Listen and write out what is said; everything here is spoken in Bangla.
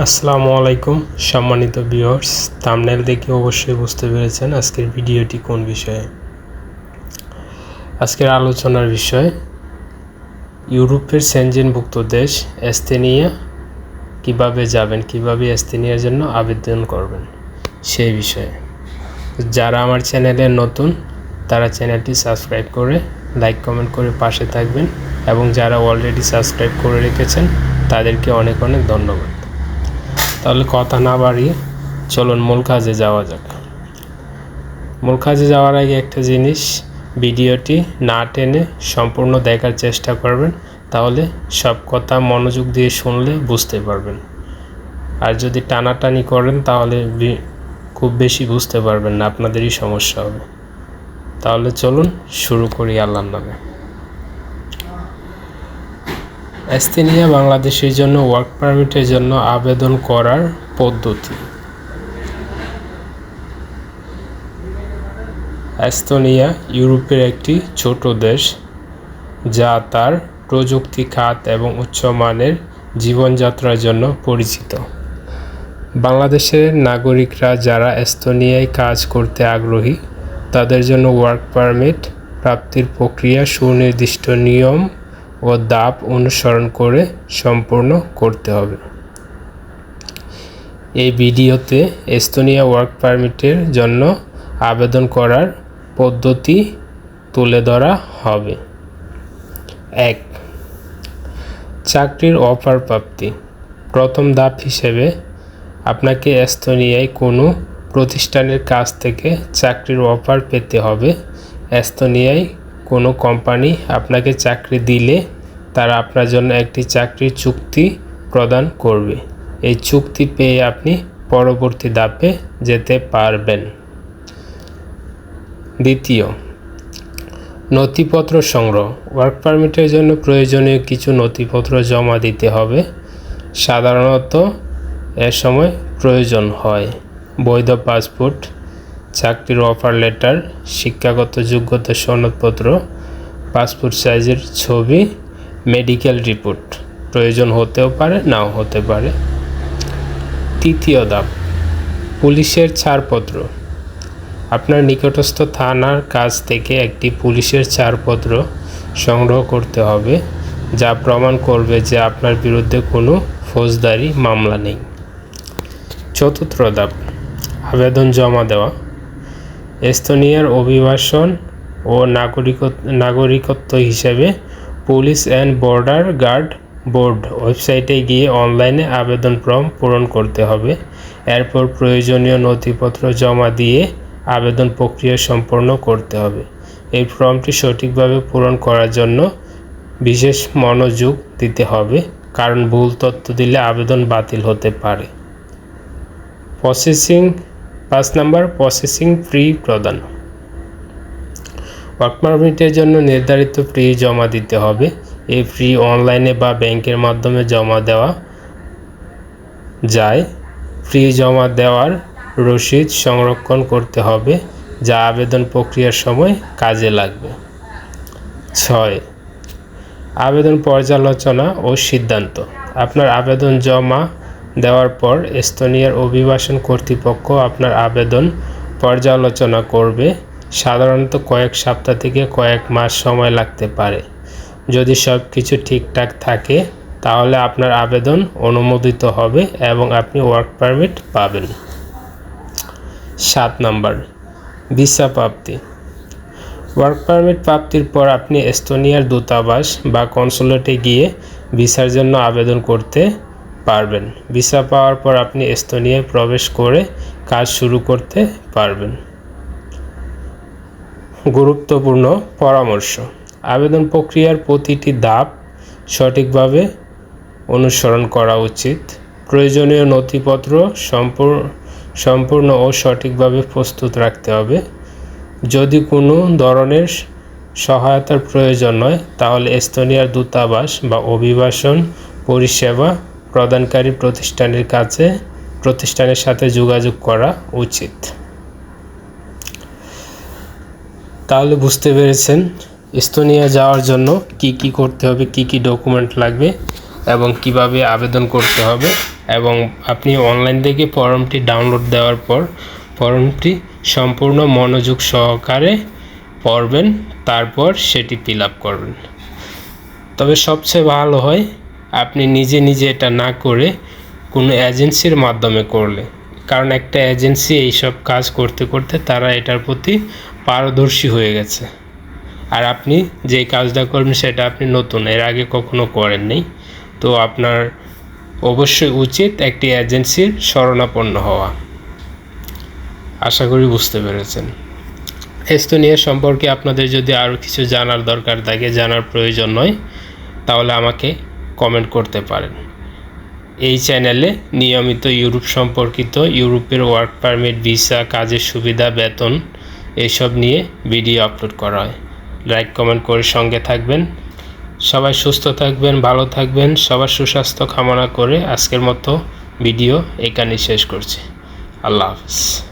আসসালামু আলাইকুম, সম্মানিত ভিউয়ার্স। থাম্বনেল দেখে অবশ্যই বুঝতে পেরেছেন আজকের ভিডিওটি কোন বিষয়ে। আজকের আলোচনার বিষয়, ইউরোপের সেনজেনভুক্ত দেশ এস্তেনিয়া কীভাবে যাবেন, কীভাবে এস্তেনিয়ার জন্য আবেদন করবেন, সেই বিষয়ে। যারা আমার চ্যানেলে নতুন, তারা চ্যানেলটি সাবস্ক্রাইব করে, লাইক, কমেন্ট করে পাশে থাকবেন এবং যারা অলরেডি সাবস্ক্রাইব করে রেখেছেন, তাদেরকে অনেক অনেক ধন্যবাদ। তাহলে কথা না বাড়িয়ে চলুন মূল কাজে যাওয়া যাক। মূল কাজে যাওয়ার আগে একটা জিনিস ভিডিওটি না টেনে সম্পূর্ণ দেখার চেষ্টা করবেন, তাহলে সব কথা মনোযোগ দিয়ে শুনলে বুঝতে পারবেন। আর যদি টানাটানি করেন, তাহলে খুব বেশি বুঝতে পারবেন না, আপনাদেরই সমস্যা হবে। তাহলে চলুন শুরু করি আল্লাহর নামে। এস্তেনিয়া বাংলাদেশের জন্য ওয়ার্ক পারমিটের জন্য আবেদন করার পদ্ধতি। এস্তোনিয়া ইউরোপের একটি ছোট দেশ, যা তার প্রযুক্তি খাত এবং উচ্চমানের জীবনযাত্রার জন্য পরিচিত। বাংলাদেশের নাগরিকরা যারা এস্তোনিয়ায় কাজ করতে আগ্রহী, তাদের জন্য ওয়ার্ক পারমিট প্রাপ্তির প্রক্রিয়া সুনির্দিষ্ট নিয়ম ও দাপ অনুসরণ করে সম্পূর্ণ করতে হবে। এই ভিডিওতে এস্তোনিয়া ওয়ার্ক পারমিটের জন্য আবেদন করার পদ্ধতি তুলে ধরা হবে। এক, চাকরির অফার প্রাপ্তি। প্রথম ধাপ হিসেবে আপনাকে এস্তোনিয়ায় কোনো প্রতিষ্ঠানের কাছ থেকে চাকরির অফার পেতে হবে। এস্তোনিয়ায় কোনো কোম্পানি আপনাকে চাকরি দিলে তারা আপনার জন্য একটি চাকরির চুক্তি প্রদান করবে। এই চুক্তি পেয়ে আপনি পরবর্তী ধাপে যেতে পারবেন। দ্বিতীয়, নথিপত্র সংগ্রহ। ওয়ার্ক পারমিটের জন্য প্রয়োজনীয় কিছু নথিপত্র জমা দিতে হবে। সাধারণত এ সময় প্রয়োজন হয়। বৈধ পাসপোর্ট চাকরির অফার লেটার শিক্ষাগত যোগ্যতা সনদপত্র পাসপোর্ট সাইজের ছবি মেডিকেল রিপোর্ট প্রয়োজন হতেও পারে, নাও হতে পারে। তৃতীয় ধাপ, পুলিশের ছাড়পত্র। আপনার নিকটস্থ থানার কাছ থেকে একটি পুলিশের ছাড়পত্র সংগ্রহ করতে হবে, যা প্রমাণ করবে যে আপনার বিরুদ্ধে কোনো ফৌজদারি মামলা নেই। চতুর্থ ধাপ, আবেদন জমা দেওয়া। এস্তোনিয়ার অভিবাসন ও নাগরিকত্ব নাগরিকত্ব হিসেবে police and border guard board ওয়েবসাইটে গিয়ে অনলাইনে আবেদন ফর্ম পূরণ করতে হবে। এরপর প্রয়োজনীয় নথিপত্র জমা দিয়ে আবেদন প্রক্রিয়া সম্পন্ন করতে হবে। এই ফর্মটি সঠিকভাবে পূরণ করার জন্য বিশেষ মনোযোগ দিতে হবে, কারণ ভুল তথ্য দিলে আবেদন বাতিল হতে পারে। প্রসেসিং পাঁচ নাম্বার প্রসেসিং ফ্রি প্রদান। ওয়ার্ক পারমিটের জন্য নির্ধারিত ফি জমা দিতে হবে। এই ফি অনলাইনে বা ব্যাংকের মাধ্যমে জমা দেওয়া যায়। ফি জমা দেওয়ার রসিদ সংরক্ষণ করতে হবে, যা আবেদন প্রক্রিয়ার সময় কাজে লাগবে। ছয়, আবেদন পর্যালোচনা ও সিদ্ধান্ত। আপনার আবেদন জমা দেওয়ার পর এস্তোনিয়ার অভিবাসন কর্তৃপক্ষ আপনার আবেদন পর্যালোচনা করবে। সাধারণত কয়েক সপ্তাহ থেকে কয়েক মাস সময় লাগতে পারে। যদি সব কিছু ঠিকঠাক থাকে, তাহলে আপনার আবেদন অনুমোদিত হবে এবং আপনি ওয়ার্ক পারমিট পাবেন। সাত নাম্বার, ভিসা প্রাপ্তি। ওয়ার্ক পারমিট প্রাপ্তির পর আপনি এস্তোনিয়ার দূতাবাস বা কনসুলেটে গিয়ে ভিসার জন্য আবেদন করতে পারবেন। ভিসা পাওয়ার পর আপনি এস্তোনিয়ায় প্রবেশ করে কাজ শুরু করতে পারবেন। গুরুত্বপূর্ণ পরামর্শ। আবেদন প্রক্রিয়ার প্রতিটি ধাপ সঠিকভাবে অনুসরণ করা উচিত। প্রয়োজনীয় নথিপত্র সম্পূর্ণ ও সঠিকভাবে প্রস্তুত রাখতে হবে। যদি কোনো ধরনের সহায়তার প্রয়োজন হয়, তাহলে এস্তোনিয়ার দূতাবাস বা অভিবাসন পরিষেবা প্রদানকারী প্রতিষ্ঠানের কাছে প্রতিষ্ঠানের সাথে যোগাযোগ করা উচিত। তাহলে বুঝতে পেরেছেন এস্তোনিয়া যাওয়ার জন্য কি কি করতে হবে, কি কি ডকুমেন্ট লাগবে এবং কীভাবে আবেদন করতে হবে এবং আপনি অনলাইন থেকে ফর্মটি ডাউনলোড দেওয়ার পর ফর্মটি সম্পূর্ণ মনোযোগ সহকারে পড়বেন, তারপর সেটি ফিল আপ করবেন। তবে সবচেয়ে ভালো হয় আপনি নিজে নিজে এটা না করে কোনো এজেন্সির মাধ্যমে করলে। কারণ একটা এজেন্সি এইসব কাজ করতে করতে তারা এটার প্রতি পারদর্শী হয়ে গেছে। আর আপনি যে কাজটা করবেন সেটা আপনি নতুন, এর আগে কখনো করেননি। তো আপনার অবশ্যই উচিত একটি এজেন্সির শরণাপন্ন হওয়া। আশা করি বুঝতে পেরেছেন। এস্তোনিয়া সম্পর্কে আপনাদের যদি আরও কিছু জানার দরকার থাকে, জানার প্রয়োজন নয় তাহলে আমাকে কমেন্ট করতে পারেন। এই চ্যানেলে নিয়মিত ইউরোপ সম্পর্কিত ইউরোপের ওয়ার্ক পারমিট ভিসা কাজের সুবিধা, বেতন এসব নিয়ে ভিডিও আপলোড করা হয়। লাইক কমেন্ট করে সঙ্গে থাকবেন। সবাই সুস্থ থাকবেন, ভালো থাকবেন, সবার সুস্বাস্থ্য কামনা করে আজকের মতো ভিডিও এখানেই শেষ করছি। আল্লাহ হাফিজ।